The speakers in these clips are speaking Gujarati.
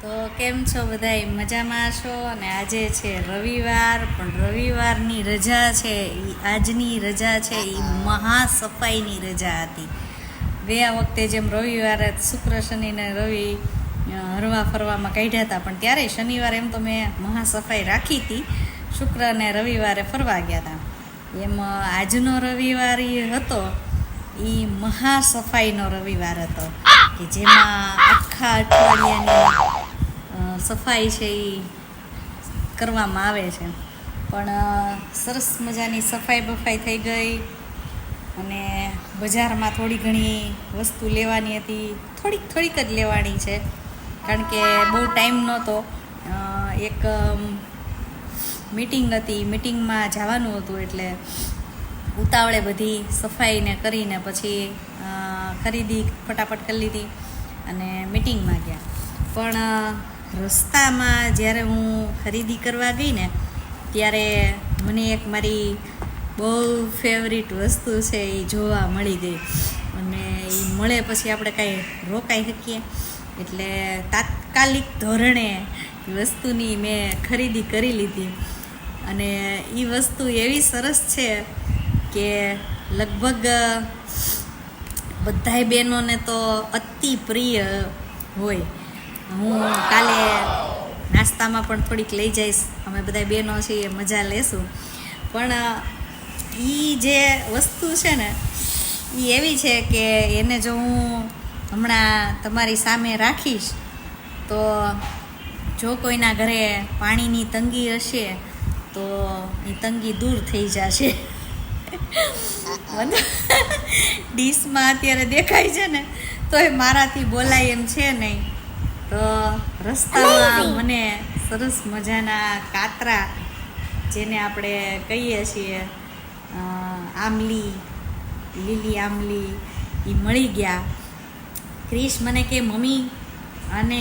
તો કેમ છો બધાય? મજામાં છો? અને આજે છે રવિવાર, પણ રવિવારની રજા છે એ આજની રજા છે એ મહા સફાઈની રજા હતી. ગયા વખતે જેમ રવિવારે શુક્ર શનિને રવિ હરવા ફરવામાં કાઢ્યા હતા, પણ ત્યારે શનિવારે એમ તો મેં મહા સફાઈ રાખી હતી. શુક્ર અને રવિવારે ફરવા ગયા હતા. એમ આજનો રવિવાર એ હતો એ મહા સફાઈનો રવિવાર હતો. કે જેમાં આખા અઠવાડિયાની સફાઈ છે એ કરવામાં આવે છે. પણ સરસ મજાની સફાઈ બફાઈ થઈ ગઈ અને બજારમાં થોડી ઘણી વસ્તુ લેવાની હતી. થોડીક થોડીક જ લેવાની છે. કારણ કે બહુ ટાઈમ નહોતો. એક મીટિંગ હતી. મીટિંગમાં જવાનું હતું એટલે ઉતાવળે બધી સફાઈને કરીને પછી ખરીદી ફટાફટ કરી લીધી અને મીટિંગમાં ગયા. પણ રસ્તામાં જ્યારે હું ખરીદી કરવા ગઈ ને, ત્યારે મને એક મારી બહુ ફેવરિટ વસ્તુ છે એ જોવા મળી ગઈ. અને એ મળે પછી આપણે કાંઈ રોકાઈ શકીએ. એટલે તાત્કાલિક ધોરણે વસ્તુની મેં ખરીદી કરી લીધી. અને એ વસ્તુ એવી સરસ છે કે લગભગ બધાય બહેનોને તો અતિ પ્રિય હોય. હું કાલે નાસ્તામાં પણ થોડીક લઈ જઈશ. અમે બધા બહેનો છીએ, મજા લેશું. પણ એ જે વસ્તુ છે ને એ એવી છે કે એને જો હું હમણાં તમારી સામે રાખીશ, તો જો કોઈના ઘરે પાણીની તંગી હશે, તો એ તંગી દૂર થઈ જશે. ડીશમાં અત્યારે દેખાય છે ને તો એ મારાથી બોલાય એમ છે નહીં. તો રસ્તામાં મને સરસ મજાના કાતરા જેને આપણે કહીએ છીએ આમલી લીલી આમલી એ મળી ગયા. ક્રિશ મને કે મમ્મી અને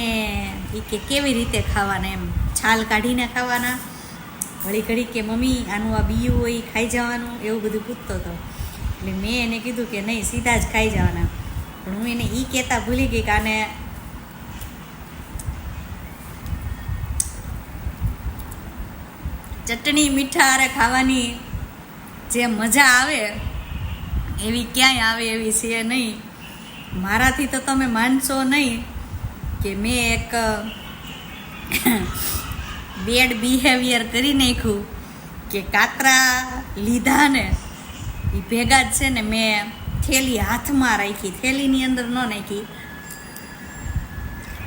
એ કે કેવી રીતે ખાવાના? એમ છાલ કાઢીને ખાવાના. ઘડી ઘડી કે મમ્મી આનું આ બીયું હોય ખાઈ જવાનું? એવું બધું પૂછતો હતો. એટલે મેં એને કીધું કે નહીં સીધા જ ખાઈ જવાના. પણ હું એને એ કહેતા ભૂલી ગઈ કે આને ચટણી મીઠા હારે ખાવાની જે મજા આવે, એવી ક્યાંય આવે એવી છે નહીં. મારાથી તો તમે માનશો નહીં કે મેં એક બેડ બિહેવિયર કરી નાખ્યું કે કાતરા લીધા ને એ ભેગા જ છે ને મેં થેલી હાથમાં રાખી, થેલીની અંદર ન નાખી.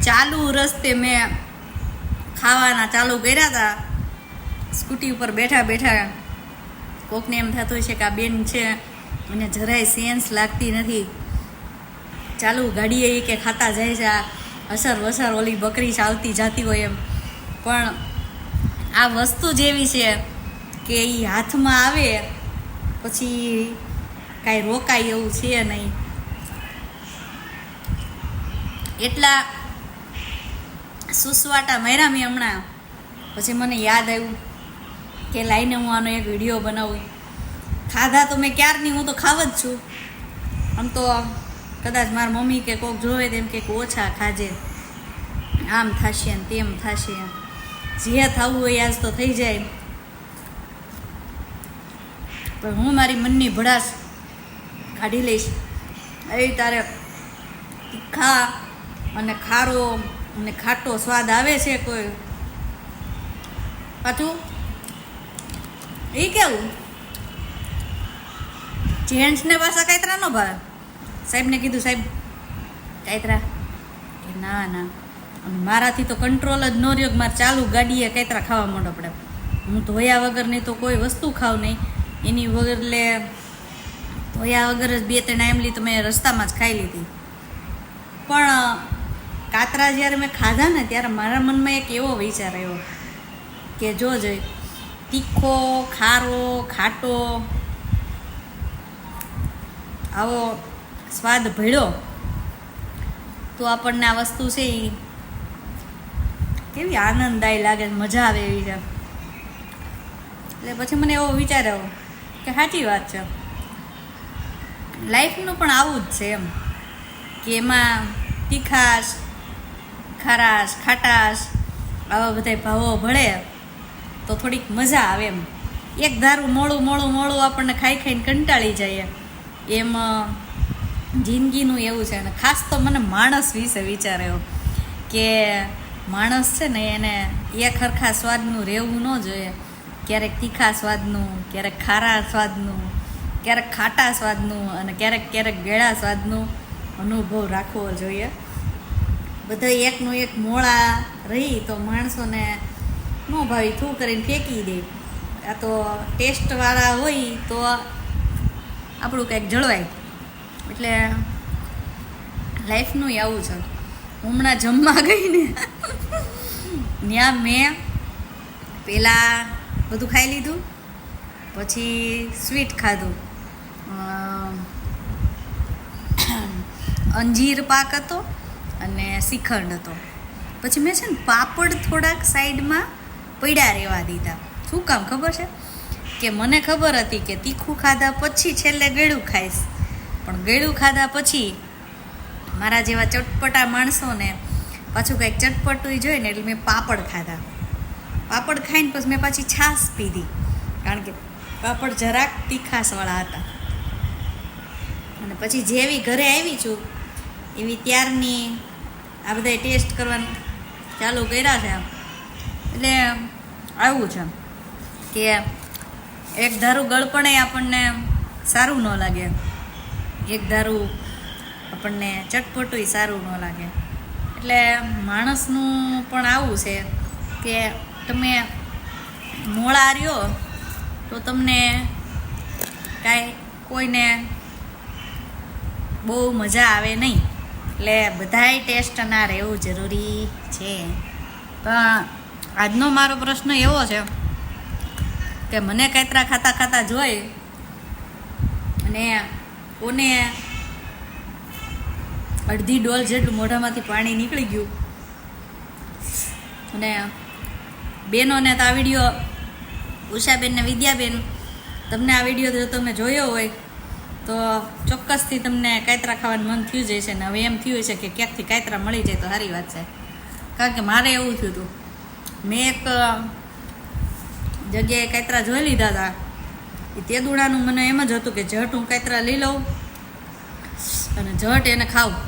ચાલુ રસ્તે મેં ખાવાના ચાલુ કર્યા હતા સ્કૂટી ઉપર બેઠા બેઠા કોકને એમ થતું છે કે આ બેન છે અને જરાય સેન્સ લાગતી નથી. ચાલુ ગાડીએ એ કે ખાતા જાય છે, આ અસર વસર ઓલી બકરી ચાલતી જાતી હોય એમ. પણ આ વસ્તુ જેવી છે કે એ હાથમાં આવે, પછી કાંઈ રોકાય એવું છે નહીં. એટલા સુસવાટા માર્યા મેં હમણાં. પછી મને યાદ આવ્યું કે લાઈને હું આનો એક વીડિયો બનાવું. ખાધા તો મેં ક્યારની? હું તો ખાવ જ છું. આમ તો કદાચ મારા મમ્મી કે કોક જોવે તેમ કે ઓછા ખાજે. આમ થશે ને તેમ થશે. જે થવું હોય આજ તો થઈ જાય. પણ હું મારી મનની ભડાશ કાઢી લઈશ. એ તારે તીખા અને ખારો અને ખાટો સ્વાદ આવે છે કોઈ? પાછું એ કેવું? જેન્ટ્સને પાછા કાંતરા ન ભાવે? સાહેબને કીધું, સાહેબ કાંતરા કે ના ના. મારાથી તો કંટ્રોલ જ ન રહ્યો મારે ચાલુ ગાડીએ કાંતરા ખાવા માંડો પડે. હું ધોયા વગરની તો કોઈ વસ્તુ ખાવ નહીં. એની વગર લે ધોયા વગર જ બે ત્રણ આમલી તો મેં રસ્તામાં જ ખાઈ લીધી. પણ, કાતરા જ્યારે મેં ખાધા ને ત્યારે મારા મનમાં એક એવો વિચાર આવ્યો કે જો જોઈ તીખો, ખારો, ખાટો. આવો સ્વાદ ભળ્યો. તો આપણને આ વસ્તુ છે એ કેવી આનંદદાયી લાગે મજા આવે એવી છે. એટલે પછી મને એવો વિચાર આવ્યો કે સાચી વાત છે. લાઈફનું પણ આવું જ છે એમ કે એમાં તીખાશ, ખારાશ, ખાટાશ, આવા બધા ભાવો ભળે. તો થોડીક મજા આવે એમ. એક ધારું મોળું મોળું મોળું આપણને ખાઈ ખાઈને કંટાળી જઈએ. એમ જિંદગીનું એવું છે. અને ખાસ તો મને માણસ વિશે વિચાર્યો કે માણસ છે ને એને એક હરખા સ્વાદનું રહેવું ન જોઈએ. ક્યારેક તીખા સ્વાદનું, ક્યારેક ખારા સ્વાદનું, ક્યારેક ખાટા સ્વાદનું અને ક્યારેક ક્યારેક ગેળા સ્વાદનું અનુભવ રાખવો જોઈએ. બધા એકનું એક મોળા રહી તો માણસોને ન ભાવી થૂ કરીને ફેંકી દે. આ તો ટેસ્ટવાળા હોય તો આપણું કંઈક જળવાય. એટલે લાઈફનું આવું છે. હમણાં જમવા ગઈ ને, ત્યાં મેં પહેલાં બધું ખાઈ લીધું. પછી સ્વીટ ખાધું. અંજીર પાક હતો અને શ્રીખંડ હતો. પછી મેં છે ને પાપડ થોડાક સાઈડમાં પડ્યા રહેવા દીધા. શું કામ ખબર છે? કે મને ખબર હતી કે તીખું ખાધા પછી છેલ્લે ગળ્યું ખાઈશ. પણ ગળ્યું ખાધા પછી મારા જેવા ચટપટા માણસોને પાછું કંઈક ચટપટું જોઈએ ને એટલે મેં પાપડ ખાધા. પાપડ ખાઈને પછી મેં પાછી છાશ પીધી. કારણ કે પાપડ જરાક તીખાશવાળા હતા. અને પછી જેવી ઘરે આવી છું, એવી ત્યારની આ બધા ટેસ્ટ કરવાનું ચાલુ કર્યા છે એટલે આવું છે કે એક ધારું ગળપણે આપણને સારું ન લાગે. એક ધારું આપણને ચટપટું સારું ન લાગે. એટલે માણસનું પણ આવું છે કે તમે મોળા રહ્યો તો તમને કાંઈ કોઈને બહુ મજા આવે નહીં. એટલે બધાય ટેસ્ટ ના રહેવું જરૂરી છે. પણ આજનો મારો પ્રશ્ન એવો છે કે મને કાતરા ખાતા ખાતા જોઈ અને કોને અડધી ડોલ જેટલું મોઢામાંથી પાણી નીકળી ગયું. અને બહેનોને તો આ વીડિયો ઉષાબેન ને વિદ્યાબેન, તમને આ વીડિયો જો તમે જોયો હોય તો ચોક્કસથી તમને કાતરા ખાવાનું મન થયું છે ને હવે એમ થયું છે કે ક્યાંકથી કાતરા મળી જાય તો સારી વાત છે. કારણ કે મારે એવું થયું હતું મેં એક જગ્યાએ કાતરા જોઈ લીધા હતા એ તે દુડાનું મને એમ જ હતું કે જટ હું કાતરા લઈ લઉં અને જટ એને ખાવું.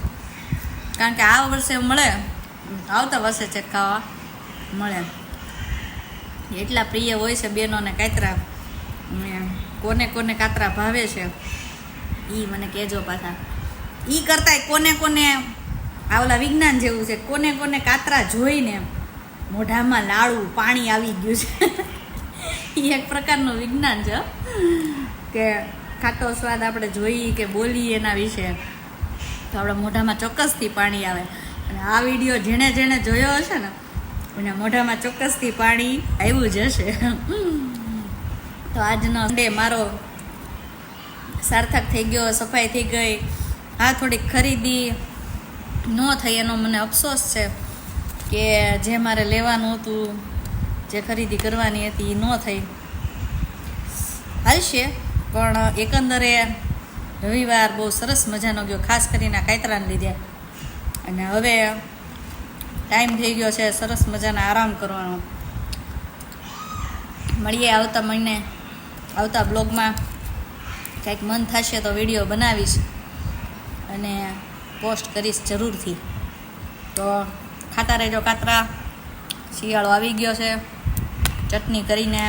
કારણ કે આ વર્ષે મળે, આવતા વર્ષે છે ખાવા, મળે. એટલા પ્રિય હોય છે બહેનોને કાતરા. કોને કોને કાતરા ભાવે છે એ મને કહેજો પાછા. એ કરતાંય કોને કોને આવલા વિજ્ઞાન જેવું છે, કોને કોને કાતરા જોઈને મોઢામાં લાડું પાણી આવી ગયું છે. એ એક પ્રકારનું વિજ્ઞાન છે. કે ખાટો સ્વાદ આપણે જોઈએ કે બોલીએ એના વિશે. તો આપણા મોઢામાં ચોક્કસથી પાણી આવે. અને આ વીડિયો જેણે જેણે જોયો હશે ને, એના મોઢામાં ચોક્કસથી પાણી આવ્યું જ હશે. તો આજનો ડે મારો સાર્થક થઈ ગયો, સફાઈ થઈ ગઈ. આ થોડીક ખરીદી ન થઈ એનો મને અફસોસ છે. કે જે મારે લેવાનું હતું, જે ખરીદી કરવાની હતી એ ન થઈ. હાલશે, પણ એકંદરે રવિવાર બહુ સરસ મજાનો ગયો, ખાસ કરીને કાયતરાને લીધે. અને હવે ટાઈમ થઈ ગયો છે સરસ મજાના આરામ કરવાનો. મળીએ આવતા મહિને, આવતા બ્લોગમાં. કંઈક મન થશે તો વીડિયો બનાવીશ અને પોસ્ટ કરીશ જરૂરથી. તો ખાતા રહેજો કાતરા શિયાળો આવી ગયો છે. ચટણી કરીને